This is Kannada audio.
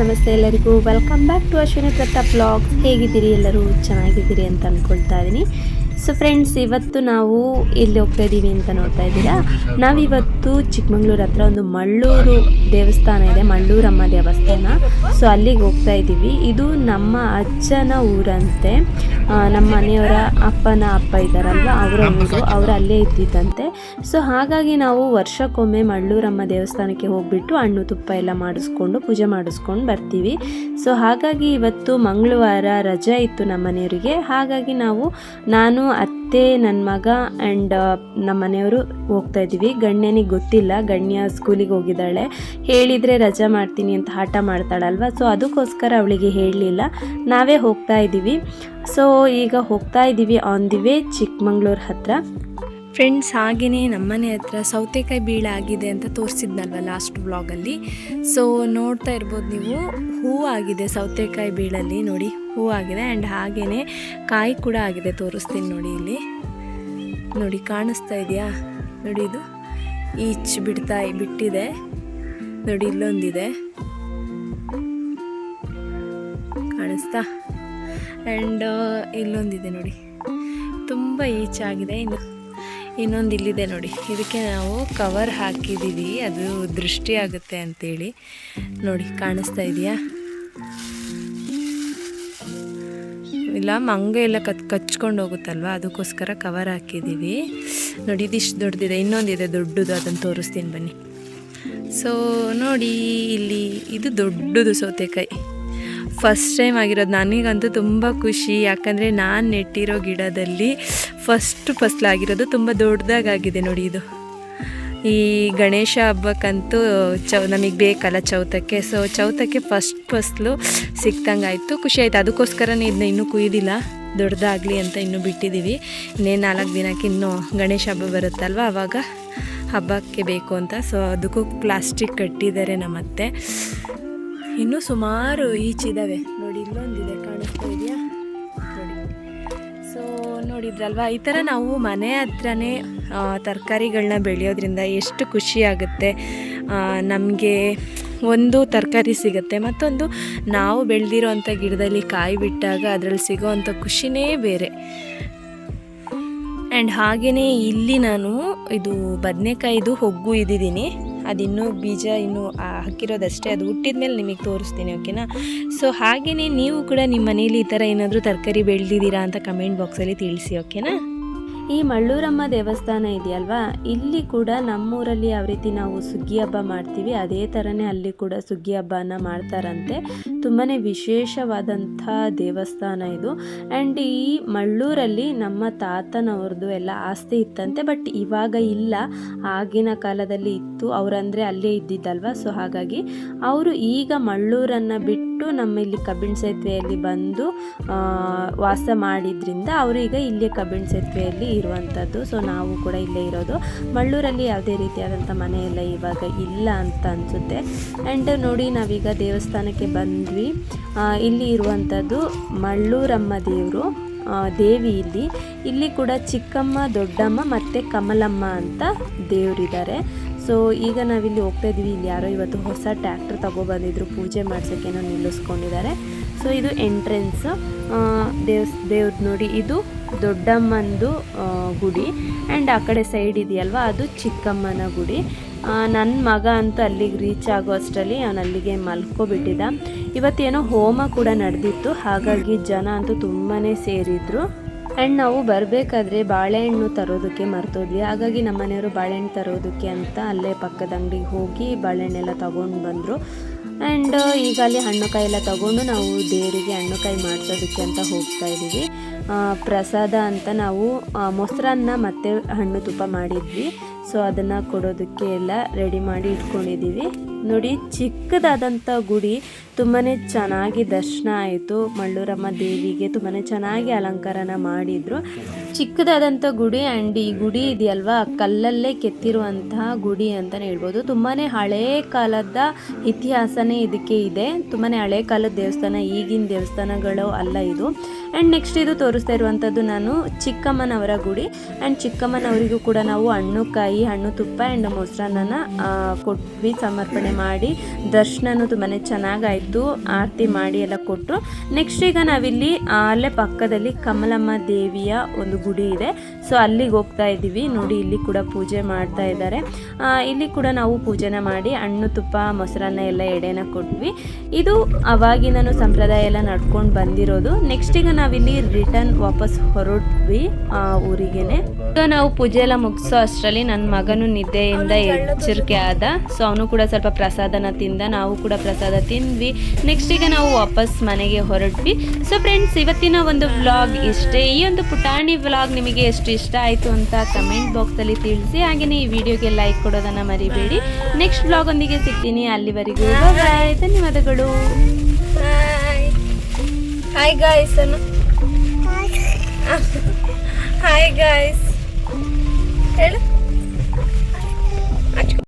ನಮಸ್ತೆ ಎಲ್ಲರಿಗೂ. Welcome back to Ashwini Pratap blogs ಹೇಗಿದ್ದೀರಿ ಎಲ್ಲರೂ? ಚೆನ್ನಾಗಿದ್ದೀರಿ ಅಂತ ಅಂದ್ಕೊಳ್ತಾ ಇದ್ದೀನಿ. ಸೊ ಫ್ರೆಂಡ್ಸ್ ಇವತ್ತು ನಾವು ಎಲ್ಲಿ ಹೋಗ್ತಾ ಇದ್ದೀವಿ ಅಂತ ನೋಡ್ತಾ ಇದ್ದೀರಾ? ನಾವಿವತ್ತು ಚಿಕ್ಕಮಂಗ್ಳೂರು ಹತ್ರ ಒಂದು ಮಳ್ಳೂರು ದೇವಸ್ಥಾನ ಇದೆ, ಮಳ್ಳೂರಮ್ಮ ದೇವಸ್ಥಾನ. ಸೊ ಅಲ್ಲಿಗೆ ಹೋಗ್ತಾ ಇದ್ದೀವಿ ಇದು ನಮ್ಮ ಅಜ್ಜನ ಊರಂತೆ. ನಮ್ಮ ಮನೆಯವರ ಅಪ್ಪನ ಅಪ್ಪ ಇದ್ದಾರಲ್ವ? ಅವರ ಊರು. ಅವರು ಅಲ್ಲೇ ಇದ್ದಿದ್ದಂತೆ. ಸೊ ಹಾಗಾಗಿ ನಾವು ವರ್ಷಕ್ಕೊಮ್ಮೆ ಮಳ್ಳೂರಮ್ಮ ದೇವಸ್ಥಾನಕ್ಕೆ ಹೋಗ್ಬಿಟ್ಟು ಹಣ್ಣು ತುಪ್ಪ ಎಲ್ಲ ಮಾಡಿಸ್ಕೊಂಡು, ಪೂಜೆ ಮಾಡಿಸ್ಕೊಂಡು ಬರ್ತೀವಿ. ಸೊ ಹಾಗಾಗಿ ಇವತ್ತು ಮಂಗಳವಾರ ರಜೆ ಇತ್ತು ನಮ್ಮ ಮನೆಯವರಿಗೆ. ಹಾಗಾಗಿ ನಾವು, ನಾನು ಅತ್ತೆ ನನ್ನ ಮಗ ಆ್ಯಂಡ್ ನಮ್ಮ ಮನೆಯವರು ಹೋಗ್ತಾ ಇದ್ದೀವಿ ಗಣ್ಯನಿಗೆ ಗೊತ್ತಿಲ್ಲ, ಗಣ್ಯ ಸ್ಕೂಲಿಗೆ ಹೋಗಿದ್ದಾಳೆ. ಹೇಳಿದರೆ ರಜಾ ಮಾಡ್ತೀನಿ ಅಂತ ಹಠ ಮಾಡ್ತಾಳಲ್ವ? ಸೊ ಅದಕ್ಕೋಸ್ಕರ ಅವಳಿಗೆ ಹೇಳಲಿಲ್ಲ. ನಾವೇ ಹೋಗ್ತಾ ಇದ್ದೀವಿ. ಸೊ ಈಗ ಹೋಗ್ತಾ ಇದ್ದೀವಿ ಆನ್ ದಿ ವೇ ಚಿಕ್ಕಮಂಗ್ಳೂರು ಹತ್ರ. ಫ್ರೆಂಡ್ಸ್ ಹಾಗೆಯೇ ನಮ್ಮನೆ ಹತ್ರ ಸೌತೆಕಾಯಿ ಬೀಳ ಆಗಿದೆ ಅಂತ ತೋರಿಸಿದ್ನಲ್ವ ಲಾಸ್ಟ್ ವ್ಲಾಗಲ್ಲಿ ಸೊ ನೋಡ್ತಾ ಇರ್ಬೋದು ನೀವು, ಹೂ ಆಗಿದೆ ಸೌತೆಕಾಯಿ ಬೀಳಲ್ಲಿ, ನೋಡಿ. ಹೂ ಆಗಿದೆ ಆ್ಯಂಡ್ ಹಾಗೆಯೇ ಕಾಯಿ ಕೂಡ ಆಗಿದೆ ತೋರಿಸ್ತೀನಿ ನೋಡಿ ಇಲ್ಲಿ. ನೋಡಿ ಕಾಣಿಸ್ತಾ ಇದೆಯಾ? ನೋಡಿ ಇದು ಈಚ್ ಬಿಡ್ತಾ ಬಿಟ್ಟಿದೆ. ನೋಡಿ ಇಲ್ಲೊಂದಿದೆ. ಕಾಣಿಸ್ತಾ? ಆ್ಯಂಡ್ ಇಲ್ಲೊಂದಿದೆ ನೋಡಿ. ತುಂಬ ಈಚಾಗಿದೆ ಇನ್ನು, ಇನ್ನೊಂದು ಇಲ್ಲಿದೆ ನೋಡಿ. ಇದಕ್ಕೆ ನಾವು ಕವರ್ ಹಾಕಿದ್ದೀವಿ. ಅದು ದೃಷ್ಟಿ ಆಗುತ್ತೆ ಅಂತೇಳಿ. ನೋಡಿ ಕಾಣಿಸ್ತಾ ಇದೆಯಾ? ಇಲ್ಲ ಮಂಗೆ ಎಲ್ಲ ಕತ್ ಕಚ್ಕೊಂಡು ಹೋಗುತ್ತಲ್ವ ಅದಕ್ಕೋಸ್ಕರ ಕವರ್ ಹಾಕಿದ್ದೀವಿ ನೋಡಿ, ಇದಿಷ್ಟು ದೊಡ್ಡದಿದೆ ಇನ್ನೊಂದಿದೆ ದೊಡ್ಡದು ಅದನ್ನು ತೋರಿಸ್ತೀನಿ ಬನ್ನಿ. ಸೊ ನೋಡಿ, ಇಲ್ಲಿ ಇದು ದೊಡ್ಡದು ಸೌತೆಕಾಯಿ. ಫಸ್ಟ್ ಟೈಮ್ ಆಗಿರೋದು. ನನಗಂತೂ ತುಂಬ ಖುಷಿ. ಯಾಕಂದರೆ ನಾನು ನೆಟ್ಟಿರೋ ಗಿಡದಲ್ಲಿ ಫಸ್ಟ್ ಫಸ್ಲಾಗಿರೋದು ತುಂಬ ದೊಡ್ಡದಾಗಿದೆ ನೋಡಿ ಇದು. ಈ ಗಣೇಶ ಹಬ್ಬಕ್ಕಂತೂ ಚೌ, ನಮಗೆ ಬೇಕಲ್ಲ ಚೌತಕ್ಕೆ. ಸೊ ಚೌತಕ್ಕೆ ಫಸ್ಟ್ ಫಸ್ಲು ಸಿಕ್ತಂಗೆ ಆಯಿತು ಖುಷಿ ಆಯಿತು ಅದಕ್ಕೋಸ್ಕರನೇ ಇದನ್ನ ಇನ್ನೂ ಕುಯ್ದಿಲ್ಲ. ದೊಡ್ಡದಾಗಲಿ ಅಂತ ಇನ್ನೂ ಬಿಟ್ಟಿದ್ದೀವಿ ಇನ್ನೇನು ನಾಲ್ಕು ದಿನಕ್ಕೆ ಇನ್ನೂ ಗಣೇಶ ಹಬ್ಬ ಬರುತ್ತಲ್ವ? ಆವಾಗ ಹಬ್ಬಕ್ಕೆ ಬೇಕು ಅಂತ. ಸೊ ಅದಕ್ಕೂ ಪ್ಲಾಸ್ಟಿಕ್ ಕಟ್ಟಿದ್ದಾರೆ ನಮ್ಮತ್ತೆ. ಇನ್ನೂ ಸುಮಾರು ಈಚಿದ್ದಾವೆ ನೋಡಿದ್ರಲ್ವಾ? ಈ ಥರ ನಾವು ಮನೆ ಹತ್ರನೇ ತರಕಾರಿಗಳನ್ನ ಬೆಳೆಯೋದ್ರಿಂದ ಎಷ್ಟು ಖುಷಿ ಆಗುತ್ತೆ ನಮಗೆ ಒಂದು ತರಕಾರಿ ಸಿಗುತ್ತೆ, ಮತ್ತೊಂದು ನಾವು ಬೆಳೆದಿರೋ ಅಂಥ ಗಿಡದಲ್ಲಿ ಕಾಯಿ ಬಿಟ್ಟಾಗ ಅದರಲ್ಲಿ ಸಿಗೋವಂಥ ಖುಷಿನೇ ಬೇರೆ. ಆ್ಯಂಡ್ ಹಾಗೆಯೇ ಇಲ್ಲಿ ನಾನು ಇದು ಬದನೆಕಾಯಿದು ಹೊಗ್ಗು ಇದ್ದಿದ್ದೀನಿ. ಅದಿನ್ನೂ ಬೀಜ ಇನ್ನೂ ಹಾಕಿರೋದಷ್ಟೇ. ಅದು ಹುಟ್ಟಿದ ಮೇಲೆ ನಿಮಗೆ ತೋರಿಸ್ತೀನಿ, ಓಕೆನಾ? ಸೊ ಹಾಗೆಯೇ ನೀವು ಕೂಡ ನಿಮ್ಮ ಮನೇಲಿ ಈ ಥರ ಏನಾದರೂ ತರಕಾರಿ ಬೆಳೆದಿದ್ದೀರಾ ಅಂತ ಕಮೆಂಟ್ ಬಾಕ್ಸಲ್ಲಿ ತಿಳಿಸಿ, ಓಕೆನಾ? ಈ ಮಳ್ಳೂರಮ್ಮ ದೇವಸ್ಥಾನ ಇದೆಯಲ್ವಾ? ಇಲ್ಲಿ ಕೂಡ ನಮ್ಮೂರಲ್ಲಿ ಯಾವ ರೀತಿ ನಾವು ಸುಗ್ಗಿ ಹಬ್ಬ ಮಾಡ್ತೀವಿ, ಅದೇ ಥರನೇ ಅಲ್ಲಿ ಕೂಡ ಸುಗ್ಗಿ ಹಬ್ಬನ ಮಾಡ್ತಾರಂತೆ. ತುಂಬಾ ವಿಶೇಷವಾದಂಥ ದೇವಸ್ಥಾನ ಇದು. ಆ್ಯಂಡ್ ಈ ಮಳ್ಳೂರಲ್ಲಿ ನಮ್ಮ ತಾತನವ್ರದ್ದು ಎಲ್ಲ ಆಸ್ತಿ ಇತ್ತಂತೆ ಬಟ್ ಇವಾಗ ಇಲ್ಲ. ಆಗಿನ ಕಾಲದಲ್ಲಿ ಇತ್ತು ಅವರಂದರೆ ಅಲ್ಲೇ ಇದ್ದಿದ್ದಲ್ವ? ಸೊ ಹಾಗಾಗಿ ಅವರು ಈಗ ಮಳ್ಳೂರನ್ನು ಬಿಟ್ಟು ನಮ್ಮ ಇಲ್ಲಿ ಕಬ್ಬಿಣ ಸೇತುವೆಯಲ್ಲಿ ಬಂದು ವಾಸ ಮಾಡಿದ್ರಿಂದ ಅವರು ಈಗ ಇಲ್ಲೇ ಕಬ್ಬಿಣ ಸೇತುವೆಯಲ್ಲಿ ಇರುವಂಥದ್ದು. ಸೊ ನಾವು ಕೂಡ ಇಲ್ಲೇ ಇರೋದು. ಮಳ್ಳೂರಲ್ಲಿ ಯಾವುದೇ ರೀತಿಯಾದಂಥ ಮನೆ ಎಲ್ಲ ಇವಾಗ ಇಲ್ಲ ಅಂತ ಅನಿಸುತ್ತೆ. ಆ್ಯಂಡ್ ನೋಡಿ, ನಾವೀಗ ದೇವಸ್ಥಾನಕ್ಕೆ ಬಂದ್ವಿ. ಇಲ್ಲಿ ಇರುವಂಥದ್ದು ಮಳ್ಳೂರಮ್ಮ ದೇವರು ದೇವಿ ಇಲ್ಲಿ. ಇಲ್ಲಿ ಕೂಡ ಚಿಕ್ಕಮ್ಮ, ದೊಡ್ಡಮ್ಮ ಮತ್ತು ಕಮಲಮ್ಮ ಅಂತ ದೇವರಿದ್ದಾರೆ. ಸೊ ಈಗ ನಾವಿಲ್ಲಿ ಹೋಗ್ತಾ ಇದ್ದೀವಿ ಇಲ್ಲಿ ಯಾರೋ ಇವತ್ತು ಹೊಸ ಟ್ಯಾಕ್ಟ್ರ್ ತಗೊಬಂದಿದ್ರು. ಪೂಜೆ ಮಾಡ್ಸೋಕ್ಕೇನೋ ನಿಲ್ಲಿಸ್ಕೊಂಡಿದ್ದಾರೆ. ಸೊ ಇದು ಎಂಟ್ರೆನ್ಸ್ ದೇವ್ಸ್ ದೇವ್ರದ್ದು ನೋಡಿ, ಇದು ದೊಡ್ಡಮ್ಮನದು ಗುಡಿ. ಆ್ಯಂಡ್ ಆ ಕಡೆ ಸೈಡ್ ಇದೆಯಲ್ವಾ? ಅದು ಚಿಕ್ಕಮ್ಮನ ಗುಡಿ. ನನ್ನ ಮಗ ಅಂತೂ ಅಲ್ಲಿಗೆ ರೀಚ್ ಆಗೋ ಅಷ್ಟರಲ್ಲಿ ಅವನು ಅಲ್ಲಿಗೆ ಮಲ್ಕೊಬಿಟ್ಟಿದ್ದ. ಇವತ್ತೇನೋ ಹೋಮ ಕೂಡ ನಡೆದಿತ್ತು. ಹಾಗಾಗಿ ಜನ ಅಂತೂ ತುಂಬಾ ಸೇರಿದ್ರು. ಆ್ಯಂಡ್ ನಾವು ಬರಬೇಕಾದ್ರೆ ಬಾಳೆಹಣ್ಣು ತರೋದಕ್ಕೆ ಮರ್ತೋದ್ವಿ. ಹಾಗಾಗಿ ನಮ್ಮ ಮನೆಯವರು ಬಾಳೆಹಣ್ಣು ತರೋದಕ್ಕೆ ಅಂತ ಅಲ್ಲೇ ಪಕ್ಕದ ಅಂಗಡಿಗೆ ಹೋಗಿ ಬಾಳೆಹಣ್ಣೆಲ್ಲ ತಗೊಂಡು ಬಂದರು. ಆ್ಯಂಡ್ ಈಗ ಅಲ್ಲಿ ಹಣ್ಣುಕಾಯಿ ಎಲ್ಲ ತಗೊಂಡು ನಾವು ದೇವರಿಗೆ ಹಣ್ಣುಕಾಯಿ ಮಾಡಿಸೋದಕ್ಕೆ ಅಂತ ಹೋಗ್ತಾ ಇದ್ದೀವಿ ಪ್ರಸಾದ ಅಂತ ನಾವು ಮೊಸರನ್ನ ಮತ್ತು ಹಣ್ಣು ತುಪ್ಪ ಮಾಡಿದ್ವಿ. ಸೊ ಅದನ್ನು ಕೊಡೋದಕ್ಕೆ ಎಲ್ಲ ರೆಡಿ ಮಾಡಿ ಇಟ್ಕೊಂಡಿದ್ದೀವಿ. ನೋಡಿ ಚಿಕ್ಕದಾದಂಥ ಗುಡಿ ತುಂಬಾ ಚೆನ್ನಾಗಿ ದರ್ಶನ ಆಯಿತು. ಮಳ್ಳೂರಮ್ಮ ದೇವಿಗೆ ತುಂಬಾ ಚೆನ್ನಾಗಿ ಅಲಂಕಾರನ ಮಾಡಿದರು. ಚಿಕ್ಕದಾದಂಥ ಗುಡಿ ಆ್ಯಂಡ್ ಈ ಗುಡಿ ಇದೆಯಲ್ವಾ, ಕಲ್ಲಲ್ಲೇ ಕೆತ್ತಿರುವಂತಹ ಗುಡಿ ಅಂತಲೇ ಹೇಳ್ಬೋದು. ತುಂಬಾ ಹಳೇ ಕಾಲದ ಇತಿಹಾಸನೇ ಇದಕ್ಕೆ ಇದೆ. ತುಂಬಾ ಹಳೆ ಕಾಲದ ದೇವಸ್ಥಾನ, ಈಗಿನ ದೇವಸ್ಥಾನಗಳು ಅಲ್ಲ ಇದು. ಆ್ಯಂಡ್ ನೆಕ್ಸ್ಟ್ ಇದು ತೋರಿಸ್ತಾ ಇರುವಂಥದ್ದು ನಾನು ಚಿಕ್ಕಮ್ಮನವರ ಗುಡಿ. ಆ್ಯಂಡ್ ಚಿಕ್ಕಮ್ಮನವರಿಗೂ ಕೂಡ ನಾವು ಹಣ್ಣು ಕಾಯಿ, ಹಣ್ಣು ತುಪ್ಪ ಆ್ಯಂಡ್ ಮೊಸರನ್ನ ಕೊಟ್ವಿ, ಸಮರ್ಪಣೆ ಮಾಡಿ. ದರ್ಶನನೂ ತುಂಬಾ ಚೆನ್ನಾಗಾಯಿತು. ಆರತಿ ಮಾಡಿ ಎಲ್ಲ ಕೊಟ್ಟರು ನೆಕ್ಸ್ಟ್ ಈಗ ನಾವಿಲ್ಲಿ ಅಲ್ಲೇ ಪಕ್ಕದಲ್ಲಿ ಕಮಲಮ್ಮ ದೇವಿಯ ಒಂದು ಗುಡಿ ಇದೆ. ಸೊ ಅಲ್ಲಿಗೆ ಹೋಗ್ತಾ ಇದ್ದೀವಿ. ನೋಡಿ, ಇಲ್ಲಿ ಕೂಡ ಪೂಜೆ ಮಾಡ್ತಾ ಇದ್ದಾರೆ. ಇಲ್ಲಿ ಕೂಡ ನಾವು ಪೂಜೆನ ಮಾಡಿ ಹಣ್ಣು ತುಪ್ಪ, ಮೊಸರನ್ನ ಎಲ್ಲ ಎಡೆನ ಕೊಟ್ವಿ. ಇದು ಅವಾಗಿನೂ ಸಂಪ್ರದಾಯ ಎಲ್ಲ ನಡ್ಕೊಂಡು ಬಂದಿರೋದು. ನೆಕ್ಸ್ಟ್ ಈಗ ನಾವಿಲ್ಲಿ ರಿಟರ್ನ್ ವಾಪಸ್ ಹೊರಟ್ವಿ ಆ ಊರಿಗೆನೆ. ಈಗ ನಾವು ಪೂಜೆ ಎಲ್ಲ ಮುಗಿಸೋ ಅಷ್ಟರಲ್ಲಿ ನನ್ನ ಮಗನು ನಿದ್ದೆಯಿಂದ ಎಚ್ಚರಿಕೆ ಆದ. ಸೊ ಅವನು ಕೂಡ ಸ್ವಲ್ಪ ಪ್ರಸಾದನ ತಿಂದ ನಾವು ಕೂಡ ಪ್ರಸಾದ ತಿಂದ್ವಿ. ನೆಕ್ಸ್ಟ್ ಈಗ ನಾವು ವಾಪಸ್ ಮನೆಗೆ ಹೊರಟ್ವಿ. ಸೊ ಫ್ರೆಂಡ್ಸ್ ಇವತ್ತಿನ ಒಂದು ವ್ಲಾಗ್ ಇಷ್ಟೇ. ಈ ಒಂದು ಪುಟಾಣಿ ವ್ಲಾಗ್ ನಿಮಗೆ ಎಷ್ಟು ಇಷ್ಟ ಆಯಿತು ಅಂತ ಕಮೆಂಟ್ ಬಾಕ್ಸಲ್ಲಿ ತಿಳಿಸಿ. ಹಾಗೆಯೇ ಈ ವಿಡಿಯೋಗೆ ಲೈಕ್ ಕೊಡೋದನ್ನು ಮರಿಬೇಡಿ. ನೆಕ್ಸ್ಟ್ ವ್ಲಾಗ್ ಒಂದಿಗೆ ಸಿಗ್ತೀನಿ. ಅಲ್ಲಿವರೆಗೂ ಧನ್ಯವಾದಗಳು. ಹಾಯ್ ಗಾಯ್ಸ್ ಅನ್ನು ಹಾಯ್ ಗಾಯ್ಸ್ ಹೇಳು